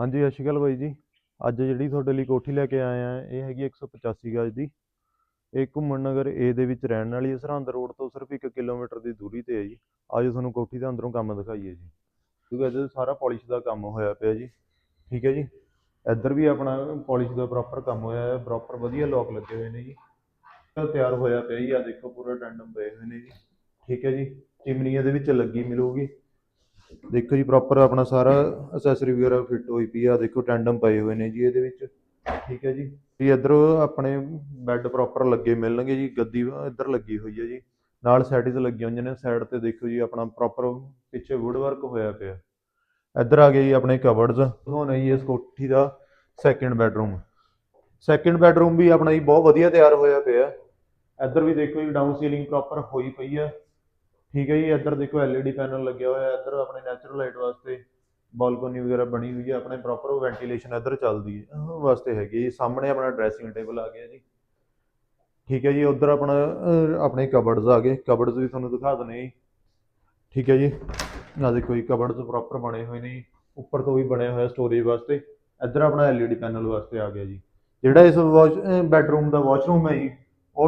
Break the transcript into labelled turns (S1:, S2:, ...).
S1: ਹਾਂਜੀ, ਸਤਿ ਸ਼੍ਰੀ ਅਕਾਲ ਬਾਈ ਜੀ। ਅੱਜ ਜਿਹੜੀ ਤੁਹਾਡੇ ਲਈ ਕੋਠੀ ਲੈ ਕੇ ਆਏ ਆ ਇਹ ਹੈਗੀ 185 ਗਜ ਦੀ। ਇਹ ਘੁੰਮਣ ਨਗਰ ਏ ਦੇ ਵਿੱਚ ਰਹਿਣ ਵਾਲੀ ਹੈ। ਸਰਹੰਦ ਰੋਡ ਤੋਂ ਸਿਰਫ 1 ਕਿਲੋਮੀਟਰ ਦੀ ਦੂਰੀ ਤੇ ਹੈ ਜੀ। ਅੱਜ ਤੁਹਾਨੂੰ ਕੋਠੀ ਦੇ ਅੰਦਰੋਂ ਕੰਮ ਦਿਖਾਈਏ ਜੀ। ਕਿਉਂਕਿ ਇਹਦੇ ਸਾਰਾ ਪਾਲਿਸ਼ ਦਾ ਕੰਮ ਹੋਇਆ ਪਿਆ ਜੀ। ਠੀਕ ਹੈ ਜੀ। ਇੱਧਰ ਵੀ ਆਪਣਾ ਪਾਲਿਸ਼ ਦਾ ਪ੍ਰੋਪਰ ਕੰਮ ਹੋਇਆ ਹੈ। ਪ੍ਰੋਪਰ ਵਧੀਆ ਲੋਕ ਲੱਗੇ ਹੋਏ ਨੇ ਜੀ। ਤਿਆਰ ਹੋਇਆ ਪਿਆ ਜੀ। ਆ ਦੇਖੋ, ਪੂਰਾ ਟੈਂਡਮ ਪਏ ਹੋਏ ਨੇ ਜੀ। ਠੀਕ ਹੈ ਜੀ। ਚਿਮਨੀ ਇਹਦੇ ਵਿੱਚ ਲੱਗੀ ਮਿਲੂਗੀ। ਦੇਖੋ ਜੀ ਪ੍ਰੋਪਰ ਆਪਣਾ ਸਾਰਾ ਅਸੈਸਰੀ ਵਗੈਰਾ ਫਿੱਟ ਹੋਈ ਪਈ ਆ। ਦੇਖੋ ਟੈਂਡਮ ਪਏ ਹੋਏ ਨੇ ਜੀ ਇਹਦੇ ਵਿੱਚ। ਠੀਕ ਹੈ ਜੀ। ਜੀ ਇੱਧਰੋਂ ਆਪਣੇ ਬੈੱਡ ਪ੍ਰੋਪਰ ਲੱਗੇ ਮਿਲਣਗੇ ਜੀ। ਗੱਦੀ ਇੱਧਰ ਲੱਗੀ ਹੋਈ ਹੈ ਜੀ। ਨਾਲ ਸੈਟਿਸ ਲੱਗੀਆਂ ਹੋਈਆਂ ਨੇ। ਸਾਈਡ ਤੇ ਦੇਖੋ ਜੀ, ਆਪਣਾ ਪ੍ਰੋਪਰ ਪਿੱਛੇ ਵੁੱਡ ਵਰਕ ਹੋਇਆ ਪਿਆ। ਇੱਧਰ ਆ ਗਏ ਜੀ ਆਪਣੇ ਕਬਰਡਸ ਹੁਣ ਜੀ ਇਸ ਕੋਠੀ ਦਾ ਸੈਕੰਡ ਬੈਡਰੂਮ ਸੈਕੰਡ ਬੈਡਰੂਮ ਵੀ ਆਪਣਾ ਜੀ ਬਹੁਤ ਵਧੀਆ ਤਿਆਰ ਹੋਇਆ ਪਿਆ। ਇੱਧਰ ਵੀ ਦੇਖੋ ਜੀ ਡਾਊਨ ਸੀਲਿੰਗ ਪ੍ਰੋਪਰ ਹੋਈ ਪਈ ਹੈ। ਠੀਕ ਹੈ ਜੀ, ਇੱਧਰ ਦੇਖੋ LED ਪੈਨਲ ਲੱਗਿਆ ਹੋਇਆ ਹੈ ਇੱਧਰ ਆਪਣੇ ਨੈਚੁਰਲ ਲਾਈਟ ਵਾਸਤੇ ਬਾਲਕੋਨੀ ਵਗੈਰਾ ਬਣੀ ਹੋਈ ਹੈ, ਆਪਣੇ ਪ੍ਰੋਪਰ ਵੈਂਟੀਲੇਸ਼ਨ ਇੱਧਰ ਚੱਲਦੀ ਹੈ ਉਹ ਵਾਸਤੇ ਹੈਗੀ ਜੀ, ਸਾਹਮਣੇ ਆਪਣਾ ਡਰੈਸਿੰਗ ਟੇਬਲ ਆ ਗਿਆ ਜੀ। ਠੀਕ ਹੈ ਜੀ, ਉਧਰ ਆਪਣਾ ਆਪਣੇ ਕਬਰਡਸ ਆ ਗਏ ਕਬਰਡਸ ਵੀ ਤੁਹਾਨੂੰ ਦਿਖਾ ਦਨੇ ਜੀ। ਠੀਕ ਹੈ ਜੀ ਨਾ ਦੇਖੋ ਜੀ ਕਬਰਡਸ ਪ੍ਰੋਪਰ ਬਣੇ ਹੋਏ ਨੇ ਉੱਪਰ ਤੋਂ ਵੀ ਬਣਿਆ ਹੋਇਆ ਸਟੋਰੇਜ ਵਾਸਤੇ, ਇੱਧਰ ਆਪਣਾ LED ਪੈਨਲ ਵਾਸਤੇ ਆ ਗਿਆ ਜੀ। ਜਿਹੜਾ ਇਸ ਵਾਸ਼ ਬੈਡਰੂਮ ਦਾ ਵਾਸ਼ਰੂਮ ਹੈ ਜੀ